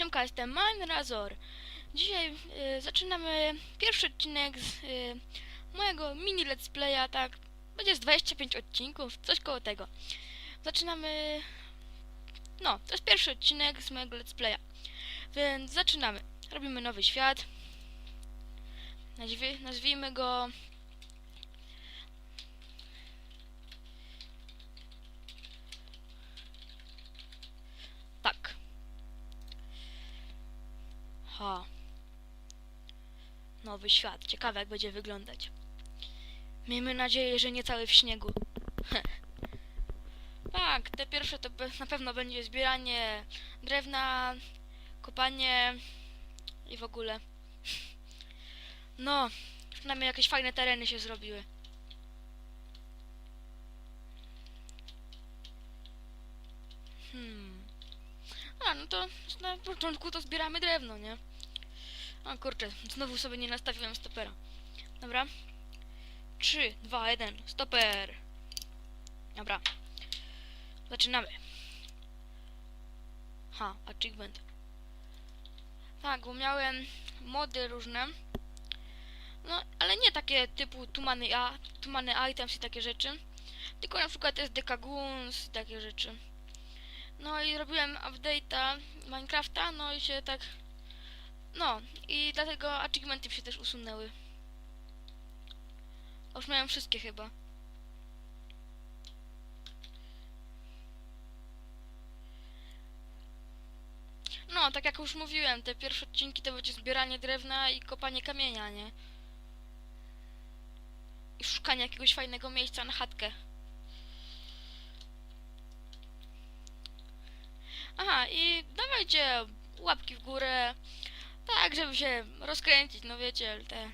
Siemka, jestem Mine Razor. Dzisiaj y, zaczynamy pierwszy odcinek z y, mojego mini let's playa, tak? Będzie z 25 odcinków, coś koło tego. Zaczynamy... No, to jest pierwszy odcinek z mojego let's playa. Więc zaczynamy. Robimy nowy świat. Nazwi nazwijmy go... Tak. Ha. Nowy świat. Ciekawe jak będzie wyglądać. Miejmy nadzieję, że nie cały w śniegu. tak, te pierwsze to na pewno będzie zbieranie drewna, kopanie i w ogóle. No, przynajmniej jakieś fajne tereny się zrobiły. Hmm. A, no to na początku to zbieramy drewno, nie? O kurczę, znowu sobie nie nastawiłem stopera. Dobra. 3, 2, 1, stoper. Dobra. Zaczynamy. Ha, achievement. Tak, bo miałem mody różne. No, ale nie takie typu tumany, a, tumany items i takie rzeczy. Tylko na przykład SDK Goons i takie rzeczy. No i robiłem update'a Minecrafta, no i się tak... No, i dlatego achievementy się też usunęły. Już miałem wszystkie chyba. No, tak jak już mówiłem, te pierwsze odcinki to będzie zbieranie drewna i kopanie kamienia, nie? I szukanie jakiegoś fajnego miejsca na chatkę. Aha, i dawajcie łapki w górę, tak, żeby się rozkręcić, no wiecie, te,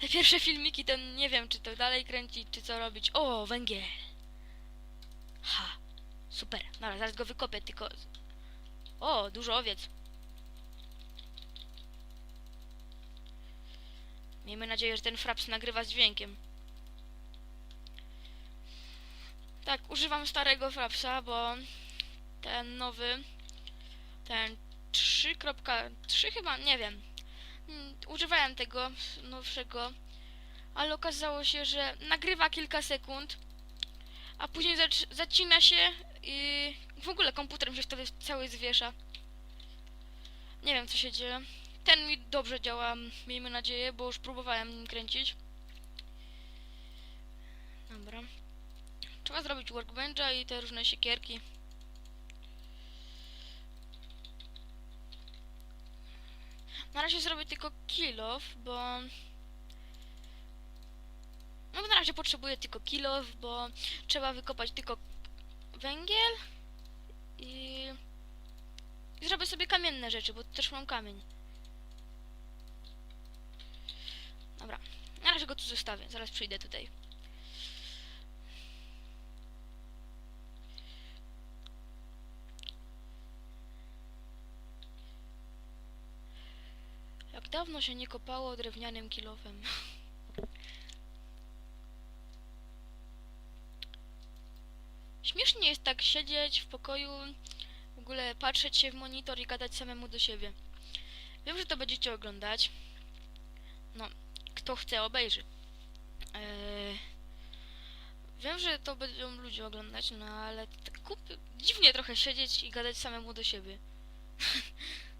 te pierwsze filmiki, to nie wiem, czy to dalej kręcić, czy co robić. O, węgiel! Ha, super, dobra, zaraz go wykopię, tylko... O, dużo owiec. Miejmy nadzieję, że ten fraps nagrywa z dźwiękiem. Tak, używam starego frapsa, bo ten nowy, ten 3.3 chyba, nie wiem. Mm, Używałem tego nowszego, ale okazało się, że nagrywa kilka sekund, a później zac zacina się i w ogóle komputer się wtedy cały zwiesza. Nie wiem co się dzieje. Ten mi dobrze działa, miejmy nadzieję, bo już próbowałem nim kręcić. Dobra. Trzeba zrobić workbencha i te różne siekierki. Na razie zrobię tylko kill off, bo... No bo na razie potrzebuję tylko kill off, bo trzeba wykopać tylko węgiel i... I zrobię sobie kamienne rzeczy, bo też mam kamień. Dobra, na razie go tu zostawię, zaraz przyjdę tutaj. Jak dawno się nie kopało drewnianym kilofem. Śmiesznie jest tak siedzieć w pokoju, w ogóle patrzeć się w monitor i gadać samemu do siebie. Wiem, że to będziecie oglądać. No, kto chce, obejrzy. Eee, wiem, że to będą ludzie oglądać, no ale tak kup... dziwnie trochę siedzieć i gadać samemu do siebie.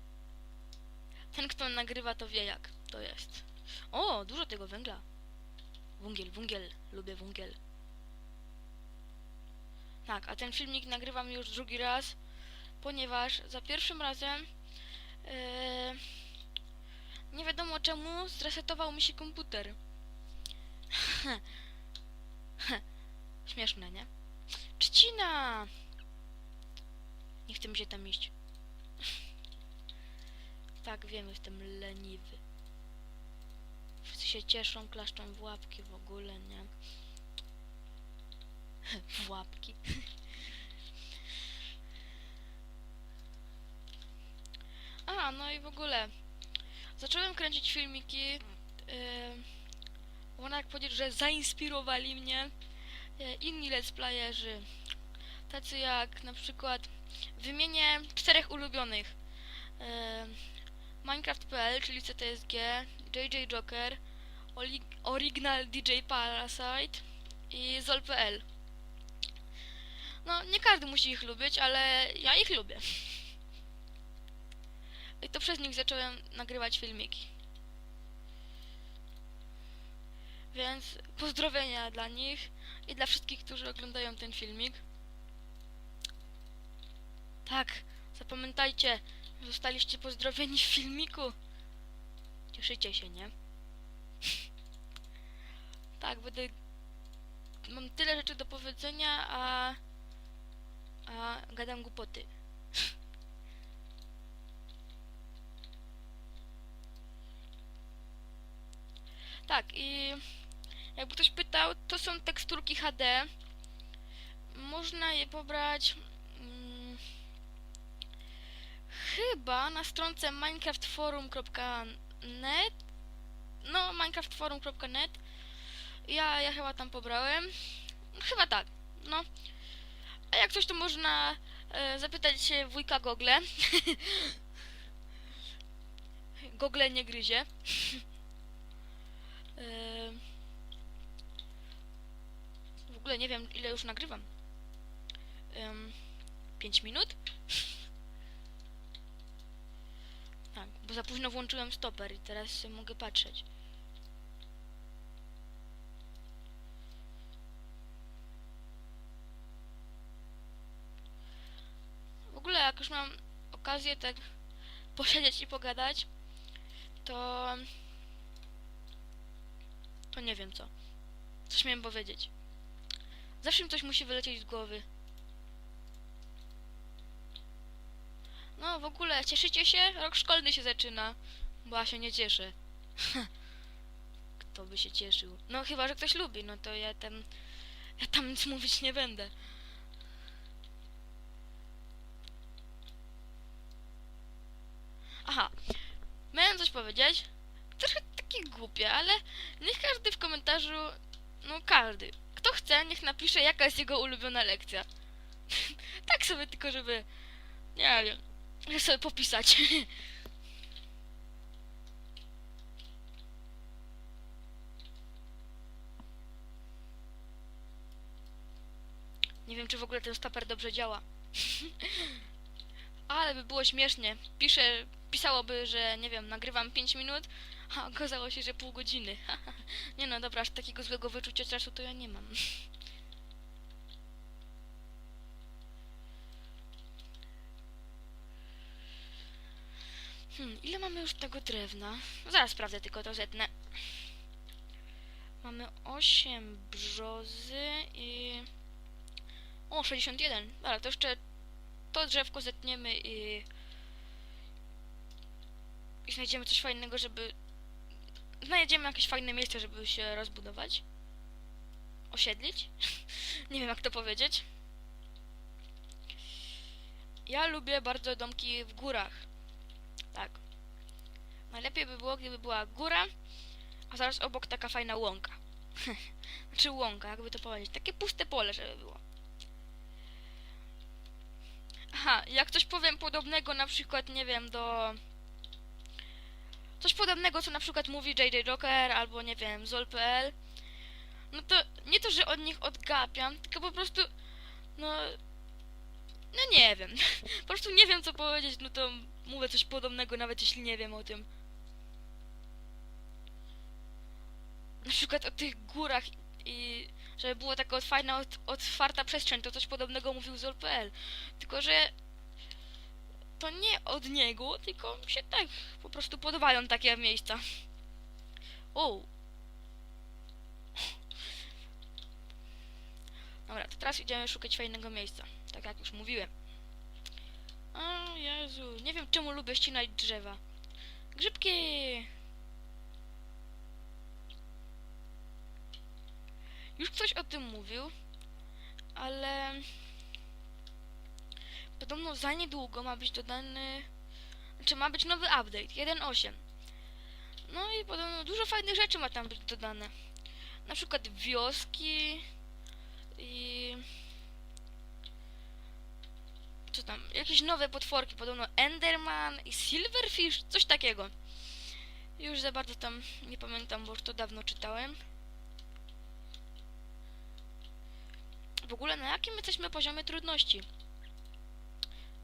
Ten, kto nagrywa, to wie jak to jest. O, dużo tego węgla. Węgiel, węgiel. Lubię węgiel. Tak, a ten filmik nagrywam już drugi raz, ponieważ za pierwszym razem e, nie wiadomo czemu zresetował mi się komputer. Śmieszne, nie? Trzcina! Nie chce mi się tam iść. Tak, wiem, jestem leniwy. Wszyscy się cieszą, klaszczą w łapki w ogóle, nie? w łapki. A, no i w ogóle. Zacząłem kręcić filmiki. Yy, można tak powiedzieć, że zainspirowali mnie yy, inni let's playerzy. Tacy jak na przykład wymienię czterech ulubionych. e, Minecraft.pl, czyli CTSG, JJ Joker, Original DJ Parasite i Zol.pl. No, nie każdy musi ich lubić, ale ja ich lubię. I to przez nich zacząłem nagrywać filmiki. Więc pozdrowienia dla nich i dla wszystkich, którzy oglądają ten filmik. Tak, zapamiętajcie, zostaliście pozdrowieni w filmiku. Cieszycie się, nie? tak, będę... Mam tyle rzeczy do powiedzenia, a... A gadam głupoty. tak, i... Jakby ktoś pytał, to są teksturki HD. Można je pobrać... chyba na stronce minecraftforum.net no, minecraftforum.net ja, ja chyba tam pobrałem. Chyba tak, no. A jak coś to można e, zapytać się wujka Google. Google nie gryzie. E, w ogóle nie wiem ile już nagrywam. 5 minut? Tak, bo za późno włączyłem stoper i teraz mogę patrzeć. W ogóle jak już mam okazję tak posiedzieć i pogadać, to... To nie wiem co. Coś miałem powiedzieć. Zawsze mi coś musi wylecieć z głowy. No w ogóle, cieszycie się? Rok szkolny się zaczyna. Bo ja się nie cieszę. Kto by się cieszył? No chyba, że ktoś lubi, no to ja tam... Ja tam nic mówić nie będę. Aha. Miałem coś powiedzieć. Trochę takie głupie, ale niech każdy w komentarzu... No każdy. Kto chce, niech napisze jaka jest jego ulubiona lekcja. tak sobie tylko, żeby... Nie wiem. Muszę sobie popisać. Nie wiem, czy w ogóle ten stoper dobrze działa. Ale by było śmiesznie. Pisze, pisałoby, że nie wiem, nagrywam 5 minut, a okazało się, że pół godziny. nie no, dobra, aż takiego złego wyczucia czasu to ja nie mam. Hmm, ile mamy już tego drewna? No, zaraz sprawdzę, tylko to zetnę. Mamy 8 brzozy i... O, 61. Dobra, to jeszcze to drzewko zetniemy i... I znajdziemy coś fajnego, żeby... Znajdziemy jakieś fajne miejsce, żeby się rozbudować. Osiedlić? Nie wiem, jak to powiedzieć. Ja lubię bardzo domki w górach. Tak. Najlepiej by było, gdyby była góra, a zaraz obok taka fajna łąka. znaczy łąka, jakby to powiedzieć. Takie puste pole, żeby było. Aha, jak coś powiem podobnego na przykład, nie wiem, do... Coś podobnego, co na przykład mówi JJ Joker, albo nie wiem, Zol.pl, no to nie to, że od nich odgapiam, tylko po prostu, no... No nie wiem. po prostu nie wiem, co powiedzieć, no to mówię coś podobnego, nawet jeśli nie wiem o tym. Na przykład o tych górach i żeby była taka fajna, ot- otwarta przestrzeń, to coś podobnego mówił Zol.pl. Tylko, że to nie od niego, tylko mi się tak po prostu podobają takie miejsca. O! Dobra, to teraz idziemy szukać fajnego miejsca. Tak jak już mówiłem. O Jezu, nie wiem czemu lubię ścinać drzewa. Grzybki! Już ktoś o tym mówił, ale podobno za niedługo ma być dodany, znaczy ma być nowy update 1.8. No i podobno dużo fajnych rzeczy ma tam być dodane. Na przykład wioski i co tam, jakieś nowe potworki, podobno Enderman i Silverfish, coś takiego. Już za bardzo tam nie pamiętam, bo już to dawno czytałem. W ogóle na jakim my jesteśmy poziomie trudności?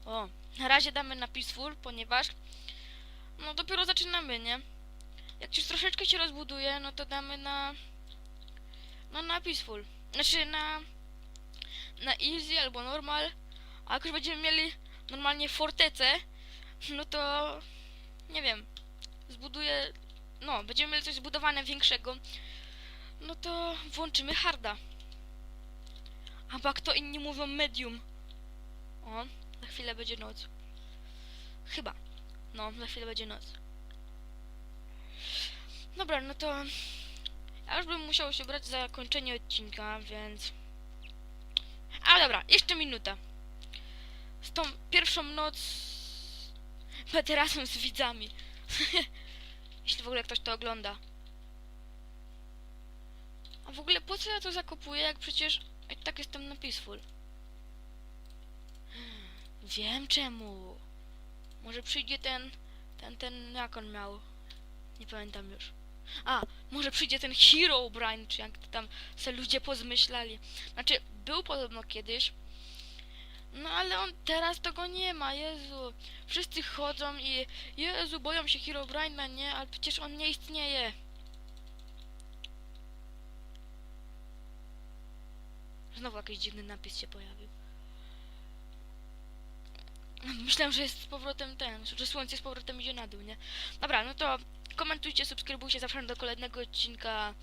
O, na razie damy na Peaceful, ponieważ no dopiero zaczynamy, nie? Jak już troszeczkę się rozbuduje, no to damy na no na Peaceful. Znaczy na na Easy albo Normal. A jak już będziemy mieli normalnie fortecę, no to nie wiem, zbuduję, no, będziemy mieli coś zbudowane większego, no to włączymy harda. A jak to inni mówią medium. O, za chwilę będzie noc. Chyba. No, za chwilę będzie noc. Dobra, no to ja już bym musiał się brać za kończenie odcinka, więc... A dobra, jeszcze minuta. Z tą pierwszą noc będę razem z widzami. Jeśli w ogóle ktoś to ogląda. A w ogóle po co ja to zakopuję, jak przecież i tak jestem na peaceful? Wiem czemu. Może przyjdzie ten, ten, ten, jak on miał? Nie pamiętam już. A, może przyjdzie ten Hero Brain, czy jak to tam se ludzie pozmyślali. Znaczy, był podobno kiedyś, no ale on teraz tego nie ma, Jezu. Wszyscy chodzą i Jezu, boją się Herobrine'a, nie? Ale przecież on nie istnieje. Znowu jakiś dziwny napis się pojawił. Myślałem, że jest z powrotem ten, że słońce z powrotem idzie na dół, nie? Dobra, no to komentujcie, subskrybujcie, zapraszam do kolejnego odcinka